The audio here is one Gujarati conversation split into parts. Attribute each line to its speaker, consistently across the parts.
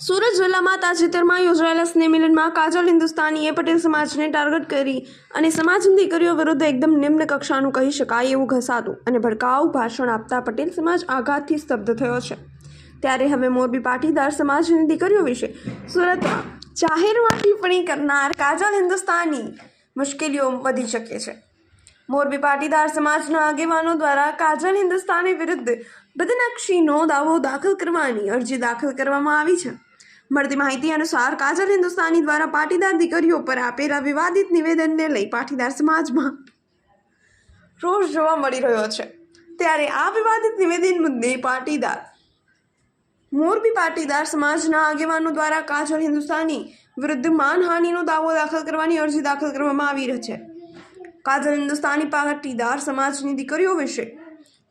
Speaker 1: સુરત જિલ્લામાં તાજેતરમાં યોજાયેલા સ્નેહમિલનમાં કાજલ હિન્દુસ્તાનીએ પટેલ સમાજને ટાર્ગેટ કરી અને સમાજની દીકરીઓ વિરુદ્ધ એકદમ નિમ્ન કક્ષાનું કહી શકાય એવું ઘસાતું અને ભડકાઉ ભાષણ આપતા પટેલ સમાજ આઘાતથી સ્તબ્ધ થયો છે. ત્યારે હવે મોરબી પાટીદાર સમાજની દીકરીઓ વિશે સુરતમાં જાહેરમાં ટિપ્પણી કરનાર કાજલ હિન્દુસ્તાની મુશ્કેલીઓ વધી શકે છે. મોરબી પાટીદાર સમાજના આગેવાનો દ્વારા કાજલ હિન્દુસ્તાની વિરુદ્ધ બદનક્ષીનો દાવો દાખલ કરવાની અરજી દાખલ કરવામાં આવી છે. મળતી માહિતી અનુસાર કાજલ હિન્દુસ્તાની દ્વારા પાટીદાર દીકરીઓ પર આપેલા વિવાદિત નિવેદનને લઈ પાટીદાર સમાજમાં રોષ જોવા મળી રહ્યો છે. ત્યારે આ વિવાદિત નિવેદન મુદ્દે પાટીદાર, મોરબી પાટીદાર સમાજના આગેવાનો દ્વારા કાજલ હિન્દુસ્તાની વિરુદ્ધ માનહાનિનો દાવો દાખલ કરવાની અરજી દાખલ કરવામાં આવી રહી છે. કાજલ હિન્દુસ્તાની પાટીદાર સમાજની દીકરીઓ વિશે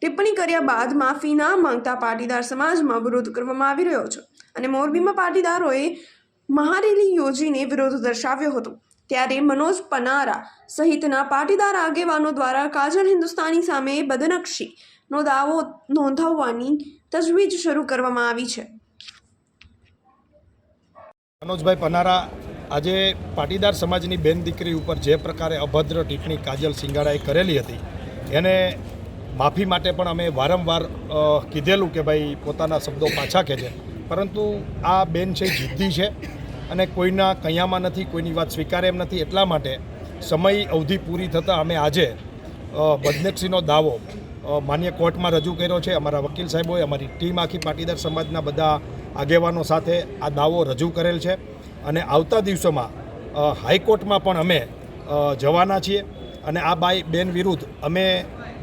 Speaker 1: ટિપ્પણી કર્યા બાદ માફી ના માંગતા પાટીદાર સમાજમાં વિરોધ કરવામાં આવી રહ્યો છે. અને મોરબીમાં પાટીદારોએ મહારેલી યોજીને વિરોધ દર્શાવ્યો હતો. ત્યારે મનોજ પનારા સહિતના પાટીદાર આગેવાનો દ્વારા કાજલ હિન્દુસ્તાની સામે બદનક્ષીનો દાવો નોંધાવવાની તજવીજ શરૂ કરવામાં આવી છે.
Speaker 2: મનોજભાઈ પનારા, આજે પાટીદાર સમાજની બેન દીકરી ઉપર જે પ્રકારે અભદ્ર ટિપ્પણી કાજલ સિંગાડાએ કરેલી હતી, એને માફી માટે પણ અમે વારંવાર કીધેલું કે ભાઈ પોતાના શબ્દો પાછા ખેંચે. પરંતુ આ બેન છે જિદ્દી છે અને કોઈના કૈયામાં નથી, કોઈની વાત સ્વીકારે એમ નથી. એટલા માટે સમય અવધિ પૂરી થતાં અમે આજે બદનક્ષીનો દાવો માન્ય કોર્ટમાં રજૂ કર્યો છે. અમારા વકીલ સાહેબોએ, અમારી ટીમ આખી પાટીદાર સમાજના બધા આગેવાનો સાથે આ દાવો રજૂ કરેલ છે. અને આવતા દિવસોમાં હાઈકોર્ટમાં પણ અમે જવાના છીએ. અને આ બાઈ બેન વિરુદ્ધ અમે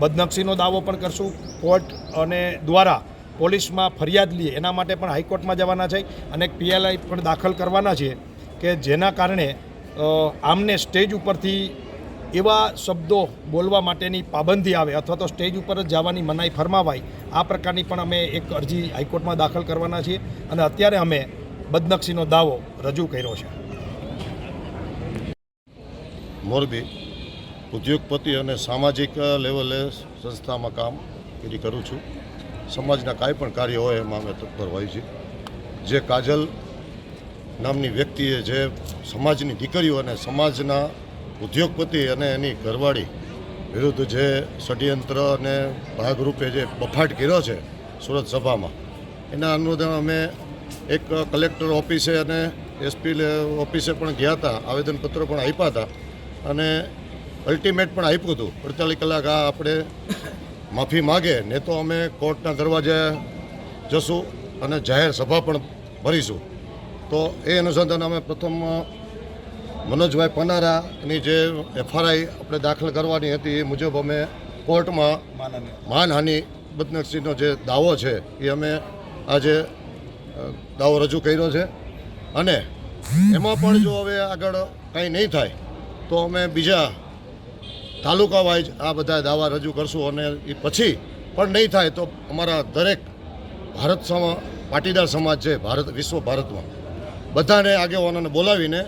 Speaker 2: બદનક્ષીનો દાવો પણ કરશું. કોર્ટ અને દ્વારા પોલીસમાં ફરિયાદ લઈએ. એના માટે પણ હાઈકોર્ટમાં જવાના છે. અને પીએલઆઈ પણ દાખલ કરવાના છે કે જેના કારણે આમને સ્ટેજ ઉપરથી એવા શબ્દો બોલવા માટેની પાબંદી આવે અથવા તો સ્ટેજ ઉપર જ જવાની મનાઈ ફરમાવાય, આ પ્રકારની પણ અમે એક અરજી હાઈકોર્ટમાં દાખલ કરવાના છીએ. અને અત્યારે અમે બદનક્ષીનો દાવો રજૂ કર્યો છે.
Speaker 3: મોરબી ઉદ્યોગપતિ અને સામાજિક લેવલે સંસ્થામાં કામગીરી કરું છું. સમાજના કાંઈ પણ કાર્ય હોય એમાં અમે તત્પર હોય છે જે કાજલ નામની વ્યક્તિએ જે સમાજની દીકરીઓ અને સમાજના ઉદ્યોગપતિ અને એની ઘરવાળી વિરુદ્ધ જે ષડયંત્ર અને ભાગરૂપે જે બફાટ કર્યો છે સુરત સભામાં, એના અનુદાન અમે એક કલેક્ટર ઓફિસે અને એસપી ઓફિસે પણ ગયા હતા, આવેદનપત્રો પણ આપ્યા હતા અને અલ્ટિમેટ પણ આપ્યું હતું. અડતાલીસ કલાક આ આપણે માફી માગે ને તો અમે કોર્ટના દરવાજે જશું અને જાહેર સભા પણ ભરીશું. તો એ અનુસંધાન અમે પ્રથમ મનોજભાઈ પનારાની જે એફઆરઆઈ આપણે દાખલ કરવાની હતી એ મુજબ અમે કોર્ટમાં માનહાનિ બદનક્ષીનો જે દાવો છે એ અમે આજે દાવો રજૂ કર્યો છે. અને એમાં પણ જો હવે આગળ કંઈ નહીં થાય તો અમે બીજા તાલુકા વાઇઝ આ બધા દાવા રજૂ કરશું અને એ પછી પણ નહીં થાય તો અમારા દરેક ભારત સમા પાટીદાર સમાજ છે, ભારત, વિશ્વ ભારતમાં. બધાને આગેવાનોને બોલાવીને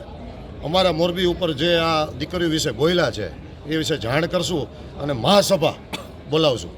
Speaker 3: અમારા મોરબી ઉપર જે આ દીકરીઓ વિશે બોયલા છે, એ વિશે જાણ કરશું અને મહાસભા બોલાવશું.